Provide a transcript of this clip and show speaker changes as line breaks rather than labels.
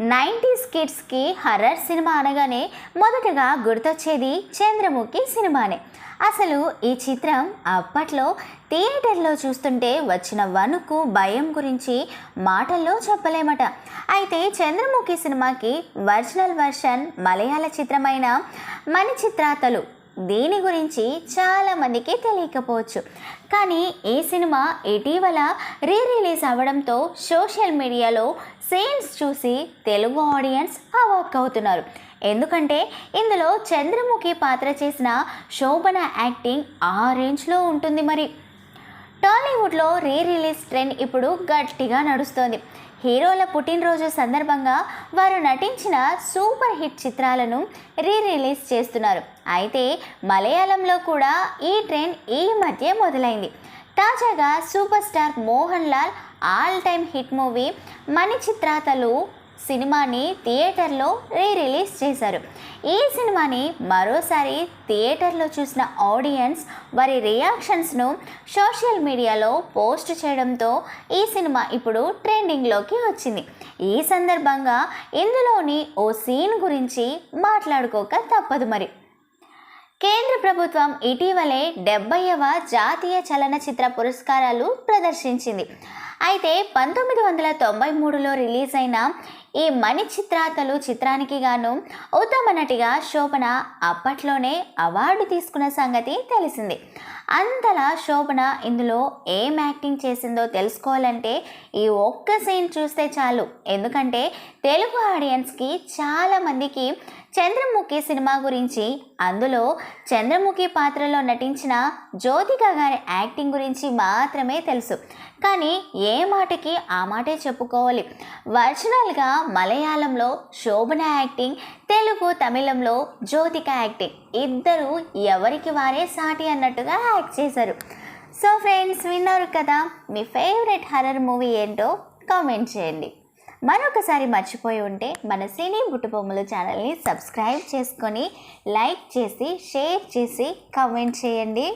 Nineties కిడ్స్కి horror cinema అనగానే మొదటగా గుర్తొచ్చేది చంద్రముఖి సినిమానే. అసలు ఈ చిత్రం అప్పట్లో థియేటర్లో చూస్తుంటే వచ్చిన వణుకు భయం గురించి మాటల్లో చెప్పలేమట. అయితే చంద్రముఖి సినిమాకి ఒరిజినల్ వర్షన్ మలయాళ చిత్రమైన మణిచిత్రాతలు దీని గురించి చాలామందికి తెలియకపోవచ్చు. కానీ ఈ సినిమా ఇటీవల రీ రిలీజ్ అవ్వడంతో సోషల్ మీడియాలో సీన్స్ చూసి తెలుగు ఆడియన్స్ అవాక్ అవుతున్నారు. ఎందుకంటే ఇందులో చంద్రముఖి పాత్ర చేసిన శోభన యాక్టింగ్ ఆ రేంజ్లో ఉంటుంది మరి. టాలీవుడ్లో రీ రిలీజ్ ట్రెండ్ ఇప్పుడు గట్టిగా నడుస్తోంది. హీరోల పుట్టినరోజు సందర్భంగా వారు నటించిన సూపర్ హిట్ చిత్రాలను రీ రిలీజ్ చేస్తున్నారు. అయితే మలయాళంలో కూడా ఈ ట్రెండ్ ఈ మధ్య మొదలైంది. తాజాగా super star Mohan Lal all time hit movie Manichitrathazhu సినిమాని థియేటర్లో రీ రిలీజ్ చేశారు. ఈ సినిమాని మరోసారి థియేటర్లో చూసిన ఆడియన్స్ వారి రియాక్షన్స్ను సోషల్ మీడియాలో పోస్ట్ చేయడంతో ఈ సినిమా ఇప్పుడు ట్రెండింగ్లోకి వచ్చింది. ఈ సందర్భంగా ఇందులోని ఓ సీన్ గురించి మాట్లాడుకోక తప్పదు మరి. కేంద్ర ప్రభుత్వం ఇటీవలే డెబ్బైవ జాతీయ చలనచిత్ర పురస్కారాలు ప్రదర్శించింది. అయితే పంతొమ్మిది వందల తొంభై మూడులో రిలీజ్ అయిన ఈ మణి చిత్రాతలు చిత్రానికి గాను ఉత్తమ నటిగా శోభన అప్పట్లోనే అవార్డు తీసుకున్న సంగతి తెలిసింది. అంతలా శోభన ఇందులో ఏం యాక్టింగ్ చేసిందో తెలుసుకోవాలంటే ఈ ఒక్క సీన్ చూస్తే చాలు. ఎందుకంటే తెలుగు ఆడియన్స్కి చాలామందికి చంద్రముఖి సినిమా గురించి అందులో చంద్రముఖి పాత్రలో నటించిన జ్యోతిక గారి యాక్టింగ్ గురించి మాత్రమే తెలుసు. కానీ ఏ మాటకి ఆ మాటే చెప్పుకోవాలి. వర్జినల్గా మలయాళంలో శోభన యాక్టింగ్ తెలుగు తమిళంలో జ్యోతిక యాక్టింగ్. ఇద్దరు ఎవరికి వారే సాటి అన్నట్టుగా యాక్ట్ చేశారు. సో ఫ్రెండ్స్ విన్నారు కదా మీ ఫేవరెట్ హర్రర్ మూవీ ఏంటో కామెంట్ చేయండి. మరొకసారి మర్చిపోయి ఉంటే మన సినీ బుట్టుబొమ్మలు ఛానల్ని సబ్స్క్రైబ్ చేసుకొని లైక్ చేసి షేర్ చేసి కమెంట్ చేయండి.